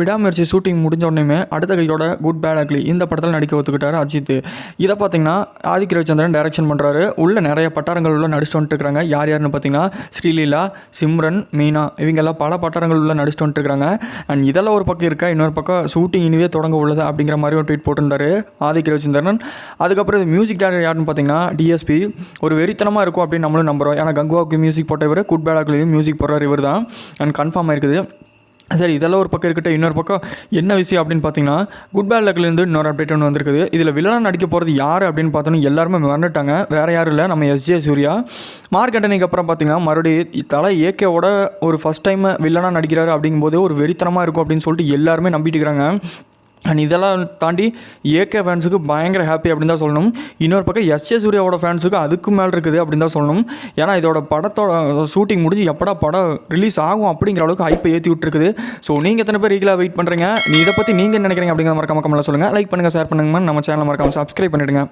விடாமுயற்சி ஷூட்டிங் முடிஞ்ச உடனே அடுத்த கையோட குட் பேட் அக்லி இந்த படத்தில் நடிக்க ஒத்துக்கிட்டாரு அஜித். இதை பார்த்தீங்கன்னா ஆதிக் ரவிச்சந்திரன் டைரக்ஷன் பண்ணுறாரு உள்ளே நிறைய பட்டாரங்கள் உள்ள நடிச்சுட்டு வந்துட்டுருக்காங்க யார் யாருன்னு பார்த்தீங்கன்னா ஸ்ரீலீலா சிம்ரன் மீனா இவங்கெல்லாம் பல பட்டாரங்கள் உள்ள நடிச்சுட்டு வந்துட்டுருக்காங்க அண்ட் இதெல்லாம் ஒரு பக்கம் இருக்கா இன்னொரு பக்கம் ஷூட்டிங் இனிதே தொடங்க உள்ளது அப்படிங்கிற மாதிரி ஒரு ட்வீட் போட்டிருந்தாரு ஆதிக் ரவிச்சந்திரன். அதுக்கப்புறம் மியூசிக் டேரக்டர் யாருன்னு பார்த்தீங்கன்னா டிஎஸ்பி ஒரு வெறித்தனமாக இருக்கும் அப்படின்னு நம்மளும் நம்புகிறோம் ஏன்னா கங்குவாவுக்கு மியூசிக் போட்ட இவர் குட் பேட் அக்லியும் மியூசிக் போடுறார் இவர் தான் அண்ட் கன்ஃபார்ம் ஆயிருக்குது. சரி இதெல்லாம் ஒரு பக்கம் இருக்கட்டும் இன்னொரு பக்கம் என்ன விஷயம் அப்படின்னு பார்த்தீங்கன்னா குட் பேட் லக்லேருந்து இன்னொரு அப்டேட் ஒன்று வந்திருக்குது. இதில் வில்லனாக நடிக்க போகிறது யார் அப்படின்னு பார்த்தோன்னா எல்லாருமே மறந்துட்டாங்க. வேறு யாரும் இல்லை நம்ம எஸ்ஜே சூர்யா மார்கண்டனிக்கு அப்புறம் பார்த்தீங்கன்னா மறுபடியும் தலை ஏகேவோட ஒரு ஃபஸ்ட் டைம் வில்லனாக நடிக்கிறாரு அப்படிங்கும்போது ஒரு வெறித்தனமாக இருக்கும் அப்படின்னு சொல்லிட்டு எல்லாருமே நம்பிட்டு இருக்கிறாங்க. அண்ட் இதெல்லாம் தாண்டி ஏகே ஃபேன்ஸுக்கு பயங்கர ஹாப்பி அப்படின்னு தான் சொல்லணும். இன்னொரு பக்கம் எஸ்ஏ சூர்யாவோட ஃபேன்ஸுக்கு அதுக்கு மேலே இருக்குது அப்படின்னு தான் சொல்லணும். ஏன்னா இதோட படத்தோட ஷூட்டிங் முடிஞ்சு எப்படா படம் ரிலீஸ் ஆகும் அப்படிங்கிற அளவுக்கு ஹைப்பை ஏற்றி விட்டுருக்குது. ஸோ நீங்கள் எத்தனை பேர் ஈகலாக வெயிட் பண்ணுறீங்க நீ இதை பற்றி நீங்கள் நினைக்கிறீங்க அப்படிங்கிற மறக்காம கமெண்ட்டில் சொல்லுங்கள் லைக் பண்ணுங்கள் ஷேர் பண்ணுங்கள் நம்ம சேனல் மறக்காமல் சப்ஸ்கிரைப் பண்ணிவிடுங்க